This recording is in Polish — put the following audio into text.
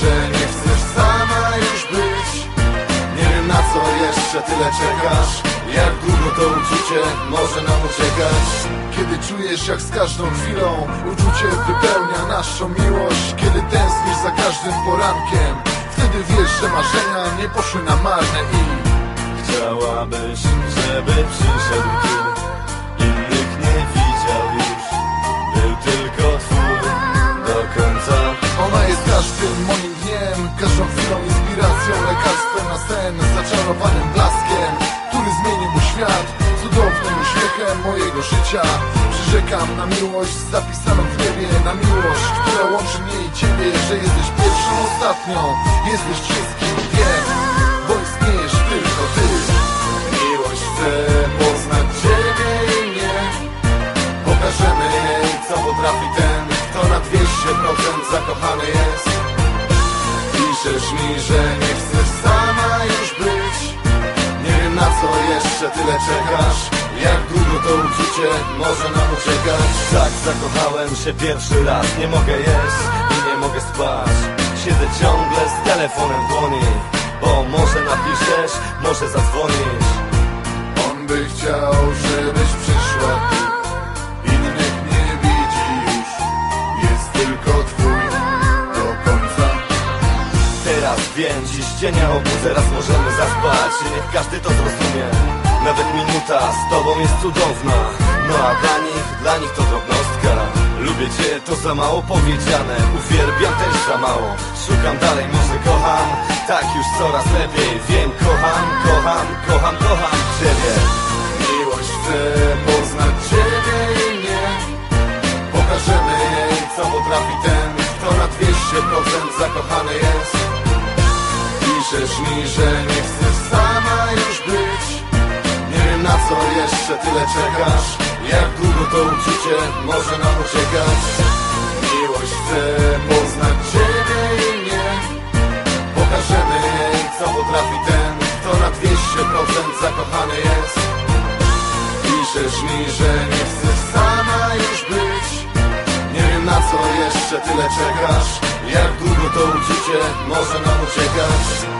że nie chcesz sama już być. Nie wiem na co jeszcze tyle czekasz. Jak długo to uczucie może nam uciekać? Kiedy czujesz jak z każdą chwilą Uczucie wypełnia naszą miłość. Kiedy tęsknisz za każdym porankiem Wtedy wiesz, że marzenia nie poszły na marne i Chciałabyś, żeby przyszedł życia Przyrzekam na miłość zapisaną w niebie Na miłość, która łączy mnie i ciebie Że jesteś pierwszą, ostatnią Jesteś wszystkim, wiem Bo istniejesz tylko ty Miłość chcę poznać ciebie i mnie Pokażemy jej, co potrafi ten, kto na 200% zakochany jest. Piszesz mi, że nie chcesz sama już być. Nie wiem na co jeszcze tyle czekasz. Jak długo to uczucie może nam uciekać? Tak zakochałem się pierwszy raz Nie mogę jeść i nie mogę spać Siedzę ciągle z telefonem w dłoni Bo może napiszesz, może zadzwonisz On by chciał, żebyś przyszła tu. Innych nie widzi już. Jest tylko twój do końca. Teraz wiem, dziś dzień a obudzę, raz możemy zaspać I niech każdy to zrozumie Nawet minuta z tobą jest cudowna. No a dla nich, dla nich to drobnostka. Lubię cię, to za mało powiedziane. Uwielbiam też za mało Szukam dalej, może kocham. Tak już coraz lepiej Wiem, kocham, kocham, kocham, kocham ciebie. Miłość chcę poznać ciebie i mnie. Pokażemy jej, co potrafi ten, kto na 200% zakochany jest. Piszesz mi, że nie chcesz sama już być na co jeszcze tyle czekasz? Jak długo to uczucie może nam uciekać? Miłość chcę poznać ciebie i mnie. Pokażemy co potrafi ten, kto na 200% zakochany jest. Piszesz mi, że nie chcesz sama już być. Nie wiem na co jeszcze tyle czekasz? Jak długo to uczucie może nam uciekać